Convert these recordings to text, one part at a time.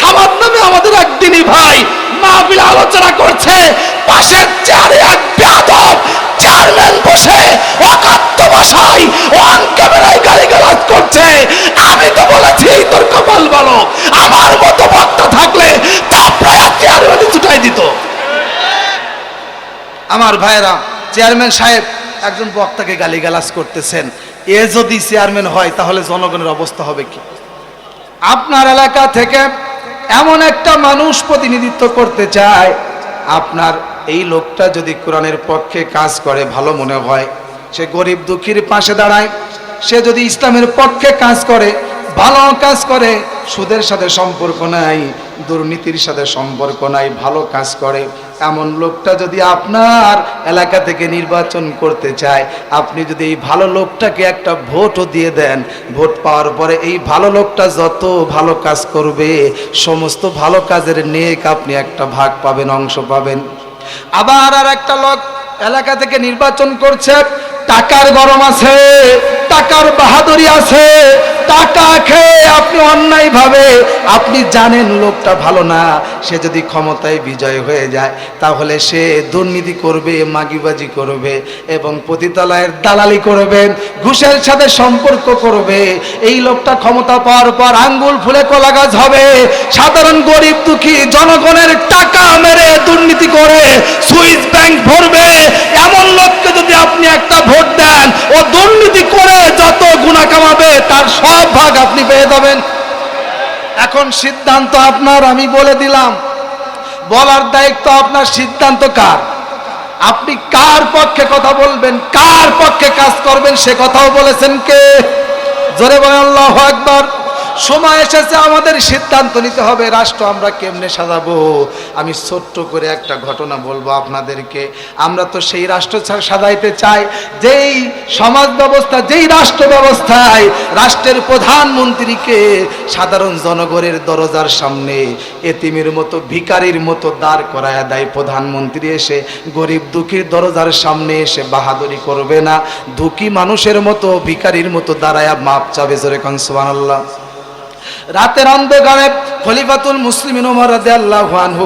সামাদ নামে আমাদের একদিনই ভাই মাহফিল আলোচনা করছে। পাশের চেয়ারে এক বেয়াদব চেয়ারম্যান বসে অকাত্য ভাষায় অন ক্যামেরায় গালিগালাজ করছে। আমি তো বলেছি তোর কপাল ভালো। আমার মতো বক্তা থাকলে তারপরে চেয়ারম্যানে ছুটাই দিত। আমার ভাইরা চেয়ারম্যান সাহেব একজন বক্তাকে গালিগালাজ করতেছেন। এ যদি চেয়ারম্যান হয়, তাহলে জনগণের অবস্থা হবে কি? আপনার এলাকা থেকে এমন একটা মানুষ প্রতিনিধিত্ব করতে চায়, আপনার এই লোকটা যদি কোরআনের পক্ষে কাজ করে, ভালো মনে হয়। সে গরিব দুঃখীর পাশে দাঁড়ায়, সে যদি ইসলামের পক্ষে কাজ করে, ভালো কাজ করে, সুদের সাথে সম্পর্ক নাই, দুর্নীতির সাথে সম্পর্ক নাই, ভালো কাজ করে এমন লোকটা যদি আপনার এলাকা থেকে নির্বাচন করতে চায়, আপনি যদি এই ভালো লোকটাকে একটা ভোটও দিয়ে দেন, ভোট পাওয়ার পরে এই ভালো লোকটা যত ভালো কাজ করবে, সমস্ত ভালো কাজের নেক আপনি একটা ভাগ পাবেন, অংশ পাবেন। আবার আর একটা লোক এলাকা থেকে নির্বাচন করছে, টাকার গরম আছে, টাকার বাহাদুরি আছে টাকা খেয়ে আপনি অন্যায় ভাবে, আপনি জানেন লোকটা ভালো না, সে যদি ক্ষমতায় বিজয় হয়ে যায়, তাহলে সে দুর্নীতি করবে, মাগিবাজি করবে, এবং পতিতালয়ের দালালি করবেন ঘুষের সাথে সম্পর্ক করবে। এই লোকটা ক্ষমতা পাওয়ার পর আঙ্গুল ফুলে কলা গাছ হবে। সাধারণ গরিব দুঃখী জনগণের টাকা মেরে দুর্নীতি করে সুইস ব্যাংক ভরবে। এমন লোককে যদি আপনি একটা ভোট দেন, ও দুর্নীতি করে যত গুণা কামাবে, তার সব ভাগ আপনি পেয়ে যাবেন। এখন সিদ্ধান্ত আপনার, আমি বলে দিলাম। বলার দায়িত্ব আপনার সিদ্ধান্ত কার? আপনি কার পক্ষে কথা বলবেন, কার পক্ষে কাজ করবেন সে কথাও বলেছেন কে? জোরে বলেন, আল্লাহ একবার সময় এসেছে, আমাদের সিদ্ধান্ত নিতে হবে, রাষ্ট্র আমরা কেমনে সাজাবো? আমি ছোট্ট করে একটা ঘটনা বলব আপনাদেরকে। আমরা তো সেই রাষ্ট্র সাজাইতে চাই, যেই সমাজ ব্যবস্থা, যেই রাষ্ট্র ব্যবস্থায় রাষ্ট্রের প্রধানমন্ত্রীকে সাধারণ জনগণের দরজার সামনে এতিমের মতো, ভিকারির মতো দাঁড় করায় দেয়। প্রধানমন্ত্রী এসে গরিব দুঃখীর দরজার সামনে এসে বাহাদুরি করবে না। দুঃখী মানুষের মতো, ভিকারির মতো দাঁড়ায়া মাপ চাবে জোরে কনসুবান আল্লাহ রাতের অন্ধকারে খলিফাতুল মুসলিম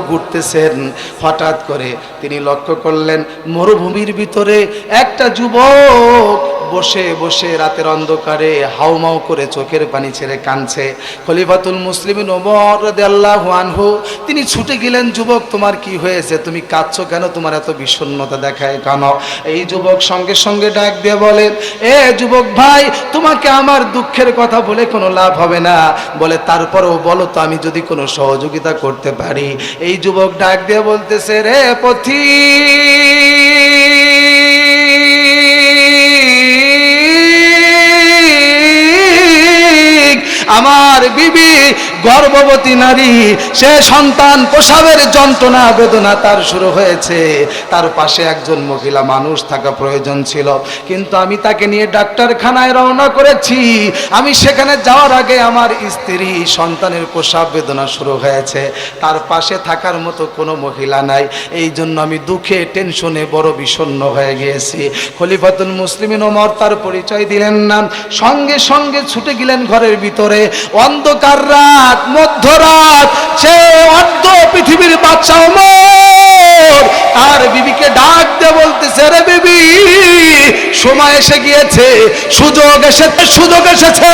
ঘুরতেছেন। হঠাৎ করে তিনি লক্ষ্য করলেন মরুভূমির ভিতরে একটা যুবক বসে বসে রাতের অন্ধকারে হাউমাউ করে চোখের পানি ছেড়ে কাঁদছে। খলিফাতুল মুসলিমিন ওমর রাদিয়াল্লাহু আনহু, তিনি ছুটে গেলেন, যুবক, তোমার কি হয়েছে? তুমি কাঁদছো কেন? তোমার এত বিষণ্ণতা দেখায় কেন? এই যুবক সঙ্গে সঙ্গে ডাক দিয়ে বলে, এ যুবক ভাই, তোমাকে আমার দুঃখের কথা বলে কোনো লাভ হবে না। বলে, তারপরেও বলো তো, আমি যদি কোনো সহযোগিতা করতে পারি। এই যুবক ডাক দিয়ে বলতেছে, রে পথি আমার বিবি গর্ভবতী নারী, সে সন্তান প্রসাবের যন্ত্রণা, বেদনা তার শুরু হয়েছে। তার পাশে একজন মহিলা মানুষ থাকা প্রয়োজন ছিল। কিন্তু আমি তাকে নিয়ে ডাক্তারখানায় রওনা করেছি। আমি সেখানে যাওয়ার আগে আমার স্ত্রী সন্তানের প্রসাব, বেদনা শুরু হয়েছে। তার পাশে থাকার মতো কোনো মহিলা নাই। এই জন্য আমি দুঃখে, টেনশনে, বড় বিষণ্ণ হয়ে গিয়েছি। খলিফাতুল মুসলিমিন ওমর তার পরিচয় দিলেন না। সঙ্গে সঙ্গে ছুটে গেলেন ঘরের ভিতরে। অন্ধকার রাত। মধ্যরাত, সে অর্ধ পৃথিবীর বাচ্চা ওমর। আর বিবিকে ডাক দিয়ে বলতেছে, রে বিবি, সময় এসে গিয়েছে, সুযোগ এসেছে সুযোগ এসেছে।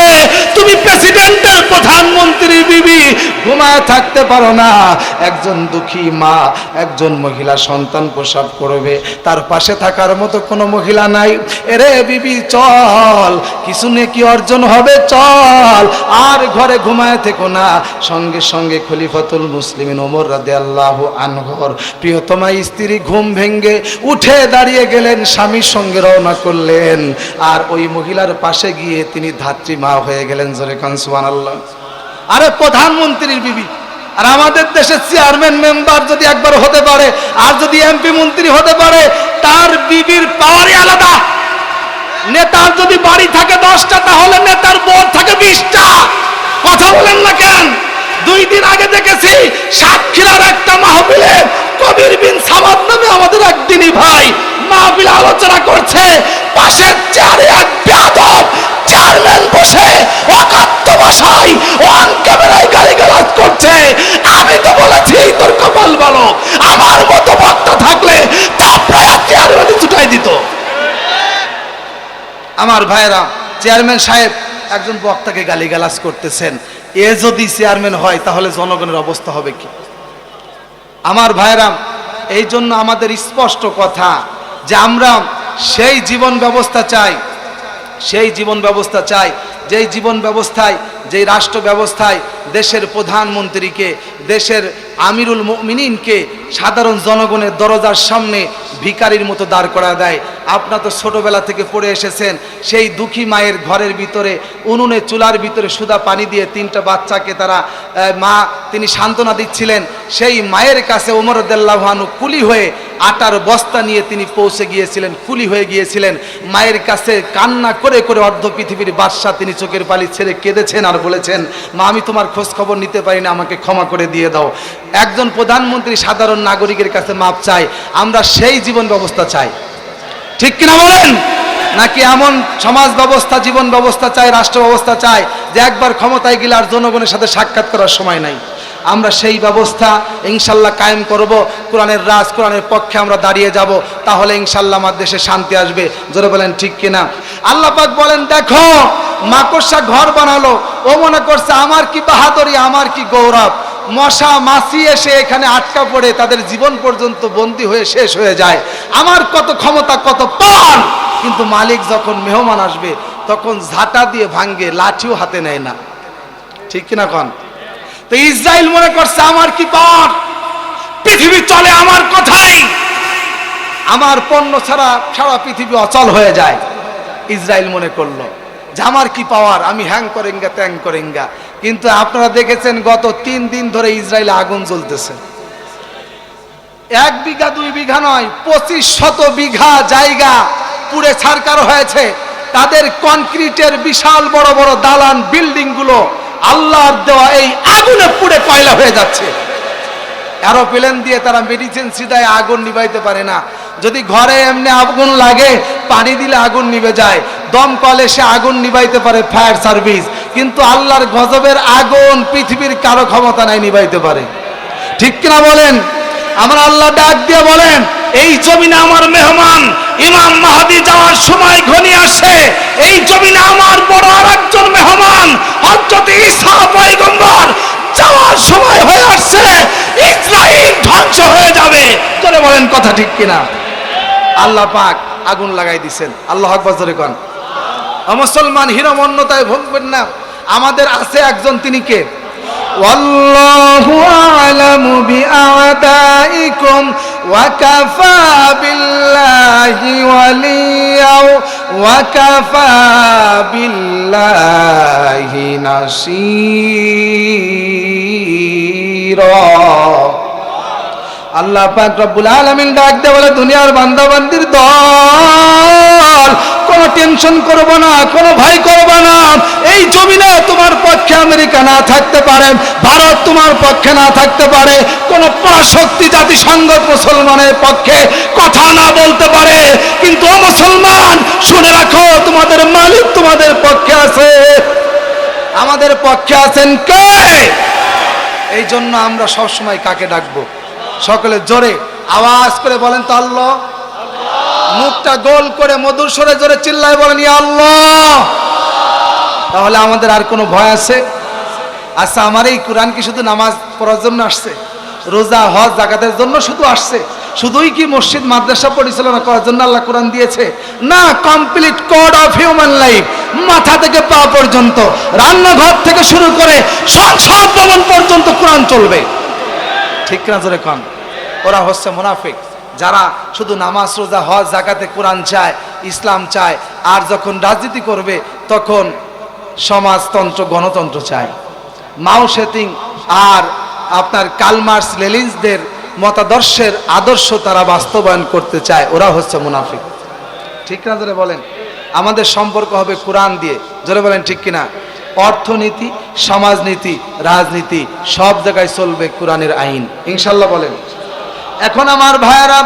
তুমি প্রেসিডেন্টের থাকতে পারো না। একজন দুঃখী মা, একজন মহিলা সন্তান প্রসব করবে। তার পাশে থাকার মতো কোনো মহিলা নাই। এরে বিবি, চল। কিছু কি অর্জন হবে, চল। আর ঘরে ঘুমায় থেকো না। সঙ্গে সঙ্গে খলিফাতুল মুসলিমিন ওমর রাদে আল্লাহ আনহর প্রিয়তমা স্ত্রী ঘুম ভেঙ্গে উঠে দাঁড়িয়ে গেলেন, স্বামীর সঙ্গে রওনা করলেন। আর ওই মহিলার পাশে গিয়ে তিনি ধাত্রী মা হয়ে গেলেন। জোরে কনসুয়ান আল্লাহ আরে প্রধানমন্ত্রীর বিবি। আর আমাদের দেশের চেয়ারম্যান মেম্বার যদি একবার হতে পারে, আর যদি এমপি মন্ত্রী হতে পারে, তার বিবির পাওয়ারই আলাদা। নেতার যদি বাড়ি থাকে দশটা, তাহলে নেতার বোর্ড থাকে বিশটা। কথা বলেন না কেন? দুই দিন আগে দেখেছি, সাতক্ষীরার একটা মাহফিলে কবির বিন সামাদ নামে আমাদের একদিনই ভাই মাহফিল আলোচনা করছে, পাশের চেয়ারে এক বেয়াদব চেয়ারম্যান বসে অকাত্য ভাষায় অন আমার মতো বক্তা থাকলে চেয়ারম্যানে ছুটাই দিত। আমার ভাইয়েরা, চেয়ারম্যান সাহেব একজন বক্তাকে গালিগালাজ করতেছেন। এ যদি চেয়ারম্যান হয়, তাহলে জনগণের অবস্থা হবে কি? আমার ভাইয়েরা, এই জন্য আমাদের স্পষ্ট কথা যে আমরা সেই জীবন ব্যবস্থা চাই, সেই জীবন ব্যবস্থা চাই, যেই জীবন ব্যবস্থায়, যেই রাষ্ট্র ব্যবস্থায় দেশের প্রধানমন্ত্রীকে, দেশের আমিরুল মিনিনকে সাধারণ জনগণের দরজার সামনে ভিকারির মতো দাঁড় করা দেয়। আপনার তো ছোটবেলা থেকে পড়ে এসেছেন, সেই দুঃখী মায়ের ঘরের ভিতরে, উনুনে, চুলার ভিতরে সুদা পানি দিয়ে তিনটা বাচ্চাকে তারা মা তিনি সান্ত্বনা দিচ্ছিলেন। সেই মায়ের কাছে ওমরদুল্লাহানু কুলি হয়ে আটার বস্তা নিয়ে তিনি পৌঁছে গিয়েছিলেন, কুলি হয়ে গিয়েছিলেন। মায়ের কাছে কান্না করে করে অর্ধ পৃথিবীর বাদশাহ তিনি চোখের পালি ছেড়ে কেঁদেছেন আর বলেছেন, মা, আমি তোমার খোঁজ খবর নিতে পারি না, আমাকে ক্ষমা করে দিয়ে দাও। একজন প্রধানমন্ত্রী সাধারণ নাগরিকের কাছে মাপ চাই আমরা সেই জীবন ব্যবস্থা চাই। ঠিক কিনা বলেন? নাকি এমন সমাজ ব্যবস্থা, জীবন ব্যবস্থা চাই রাষ্ট্র ব্যবস্থা চাই যে একবার ক্ষমতায় গেলে আর জনগণের সাথে সাক্ষাৎ করার সময় নাই? আমরা সেই ব্যবস্থা ইনশাল্লাহ কায়েম করব, কোরআনের রাজ, কোরআনের পক্ষে আমরা দাঁড়িয়ে যাব, তাহলে ইনশাল্লাহ আমার দেশে শান্তি আসবে। জোরে বলেন, ঠিক কিনা? আল্লাহ পাক বলেন, দেখো, মাকড়সা ঘর বানালো, ও মনে করছে আমার কি বাহাদুরি, আমার কি গৌরব? মশা মাছি এসে এখানে আটকা পড়ে, তাদের জীবন পর্যন্ত বন্দী হয়ে শেষ হয়ে যায়। আমার কত ক্ষমতা, কত পান কিন্তু মালিক যখন মেহমান আসবে, তখন ঝাঁটা দিয়ে ভাঙ্গে, লাঠিও হাতে নেয় না। ঠিক কিনা কন? তো ইসরায়েল মনে করছে, আমার কি পান পৃথিবী চলে আমার কথাই। আমার পণ্য ছাড়া সারা পৃথিবী অচল হয়ে যায়। ইসরায়েল মনে করল। আমার কি পাওয়ার? আমি হ্যাং করেঙ্গা, ত্যাং করেঙ্গা। কিন্তু আপনারা দেখেছেন, গত তিন দিন ধরে ইসরায়েলে আগুন জ্বলতেছে। এক বিঘা, দুই বিঘা নয়, পঁচিশ শত বিঘা জায়গা পুড়ে ছারকার হয়েছে। তাদের কনক্রিটের বিশাল বড় বড় দালান বিল্ডিংগুলো আল্লাহর দেওয়া এই আগুনে পুড়ে কয়লা হয়ে যাচ্ছে। অ্যারোপ্লেন দিয়ে তারা মেডিসিন সিধায় আগুন নিভাইতে পারে না। যদি ঘরে এমনি আগুন লাগে, পানি দিলে আগুন নিভে যায়। দমকল সে আগুন নিভাইতে পারে ফায়ার সার্ভিস। কিন্তু আল্লাহর গজবের আগুন পৃথিবীর কারও ক্ষমতা নাই নিভাইতে পারে। ঠিক কিনা বলেন? আমার আল্লাহ ডাক দিয়ে বলেন, এই জমিনে আমার মেহমান, ইমাম মাহাদি যাওয়ার সময় ঘনিয়ে আসে। এই জমিনে আমার বড় আর একজন মেহমান হজরত ঈসা পয়গম্বর যাওয়ার সময় হয়ে আসছে। ইসরাইল ধ্বংস হয়ে যাবে। বলেন কথা ঠিক কিনা? আল্লাহ পাক আগুন লাগাই দিছেন। আল্লাহ আকবর কন। মুসলমান হিরমন্যতায় ভুগবেন না। আমাদের আছে একজন, তিনি কে? নাসিরা। আল্লাহ পাক রব্বুল আলামিন ডাক দে বলে, দুনিয়ার বান্দাবান্দির দল, কোনো টেনশন করব না, কোনো ভয় করব না। এই জমিনে তোমার পক্ষে আমেরিকা না থাকতে পারে, ভারত তোমার পক্ষে না থাকতে পারে, কোনো পরাশক্তি জাতিসংঘ মুসলমানের পক্ষে কথা না বলতে পারে। কিন্তু ও মুসলমান, শুনে রাখো, তোমাদের মালিক তোমাদের পক্ষে আছে। আমাদের পক্ষে আছেন কে? এই জন্য আমরা সবসময় কাকে ডাকবো? সকলে জোরে আওয়াজ করে বলেন তো আল্লাহ। মুখটা গোল করে মধুর সরে জোরে চিল্লায় বলেন, ইয়া আল্লাহ! তাহলে আমাদের আর কোনো ভয় আছে? আচ্ছা আমার এই কোরআন কি শুধু নামাজ পড়ার জন্য আসছে? রোজা, হজ, জাকাতের জন্য শুধু আসছে? শুধুই কি মসজিদ, মাদ্রাসা পরিচালনা করার জন্য আল্লাহ কোরআন দিয়েছে? না, complete code of human life, মাথা থেকে পা পর্যন্ত, রান্নাঘর থেকে শুরু করে সংসদ ভবন পর্যন্ত কোরআন চলবে। ঠিক না জোরে কন? ওরা হচ্ছে মুনাফিক। যারা শুধু নামাজ, রোজা, হজ জাকাতে কোরআন চায়, ইসলাম চায়, আর যখন রাজনীতি করবে, তখন সমাজতন্ত্র, গণতন্ত্র চায়। মাও সেতিং আর আপনার কালমার্স লেলিন্সদের মতাদর্শের আদর্শ তারা বাস্তবায়ন করতে চায়, ওরা হচ্ছে মুনাফিক। ঠিক না জোরে বলেন? আমাদের সম্পর্ক হবে কোরআন দিয়ে। জোরে বলেন ঠিক কিনা? অর্থনীতি, সমাজনীতি, রাজনীতি, সব জায়গায় চলবে কোরআনের আইন। ইনশাল্লাহ বলেন। এখন আমার ভাইয়ারা